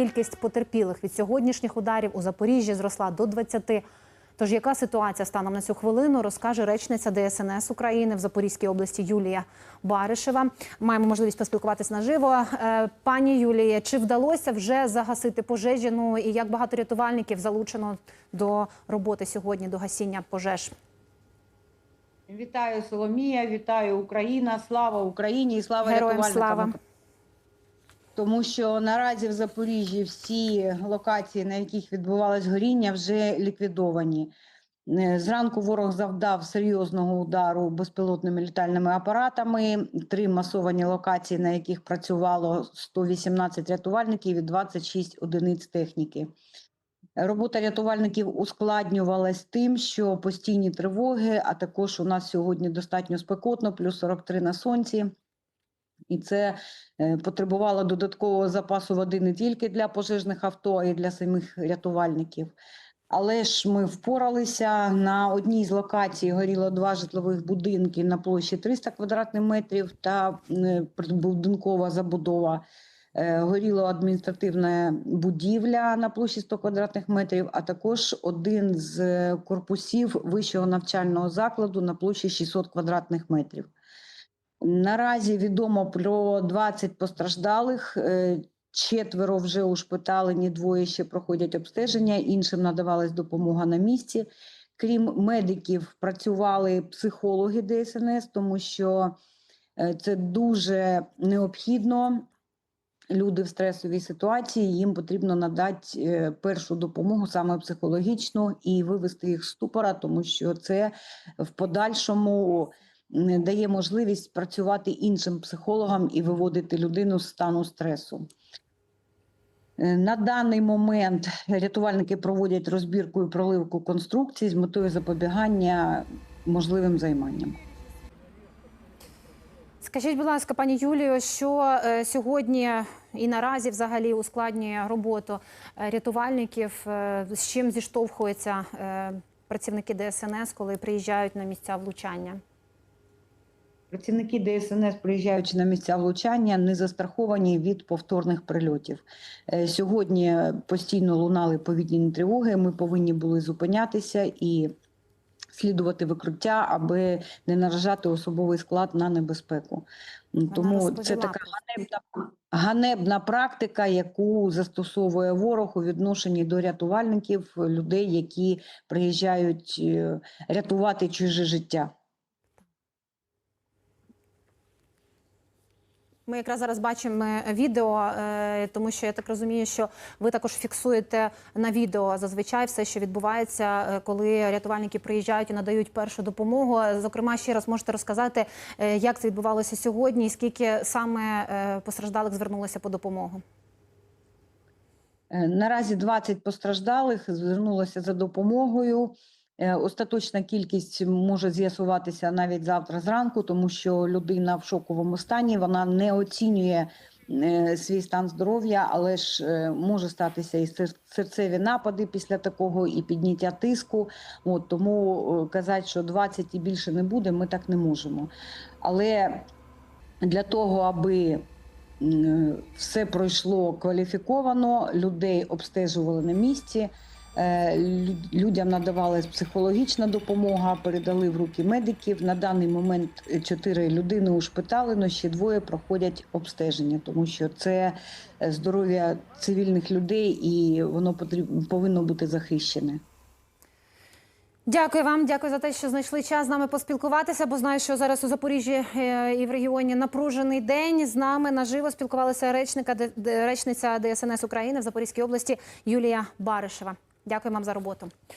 кількість потерпілих від сьогоднішніх ударів у Запоріжжі зросла до 20. Тож яка ситуація станом на цю хвилину, розкаже речниця ДСНС України в Запорізькій області Юлія Баришева. Маємо можливість поспілкуватися наживо. Е, Пані Юліє, чи вдалося вже загасити пожежі? Ну і як багато рятувальників залучено до роботи сьогодні, до гасіння пожеж? Вітаю Соломія, вітаю Україна, слава Україні і слава Героям рятувальникам. слава. Тому що наразі в Запоріжжі всі локації, на яких відбувалось горіння, вже ліквідовані. Е, Зранку ворог завдав серйозного удару безпілотними літальними апаратами. Три масовані локації, на яких працювало 118 рятувальників і 26 одиниць техніки. Робота рятувальників ускладнювалась тим, що постійні тривоги, а також у нас сьогодні достатньо спекотно, плюс 43 на сонці. І це е, потребувало додаткового запасу води не тільки для пожежних авто, а й для самих рятувальників. Але ж ми впоралися. На одній з локацій горіло два житлових будинки на площі 300 квадратних метрів та е, прибудинкова забудова. Е, Горіла адміністративна будівля на площі 100 квадратних метрів, а також один з корпусів вищого навчального закладу на площі 600 квадратних метрів. Наразі відомо про 20 постраждалих. е, Четверо вже ушпиталені, двоє ще проходять обстеження, іншим надавалась допомога на місці. Крім медиків, працювали психологи ДСНС, тому що е, це дуже необхідно. Люди в стресовій ситуації їм потрібно надати е, першу допомогу, саме психологічну, і вивести їх з ступора, тому що це в подальшому дає можливість працювати іншим психологам і виводити людину з стану стресу. Е, На даний момент рятувальники проводять розбірку і проливку конструкцій з метою запобігання можливим займанням. Скажіть, будь ласка, пані Юлію, що е, сьогодні і наразі взагалі ускладнює роботу е, рятувальників, з чим зіштовхуються працівники ДСНС, коли приїжджають на місця влучання? Працівники ДСНС, приїжджаючи на місця влучання, не застраховані від повторних прильотів. Е, Сьогодні постійно лунали повітряні тривоги. Ми повинні були зупинятися і слідувати викриття, аби не наражати особовий склад на небезпеку. Тому це така ганебна, ганебна практика, яку застосовує ворог у відношенні до рятувальників, людей, які приїжджають е, рятувати чуже життя. Ми якраз зараз бачимо е, відео, е, тому що я так розумію, що ви також фіксуєте на відео зазвичай все, що відбувається, е, коли рятувальники приїжджають і надають першу допомогу. Зокрема, ще раз можете розказати, як це відбувалося сьогодні, і скільки саме постраждалих звернулося по допомогу. Наразі 20 постраждалих звернулося за допомогою. Е, Остаточна кількість може з'ясуватися навіть завтра зранку, тому що людина в шоковому стані вона не оцінює е, свій стан здоров'я, але ж е, може статися і серцеві напади після такого, і підняття тиску. От тому казати, що 20 і більше не буде, ми так не можемо. Але для того, аби все пройшло кваліфіковано, людей обстежували на місці. Е, лю- Людям надавалась психологічна допомога, передали в руки медиків. На даний момент чотири людини ушпиталено, ще двоє проходять обстеження, тому що це е, здоров'я цивільних людей і воно повинно бути захищене. Дякую вам, дякую за те, що знайшли час з нами поспілкуватися. Бо знаю, що зараз у Запоріжжі е, і в регіоні напружений день. З нами наживо спілкувалася речника речниця ДСНС України в Запорізькій області Юлія Баришева. Дякую вам за роботу.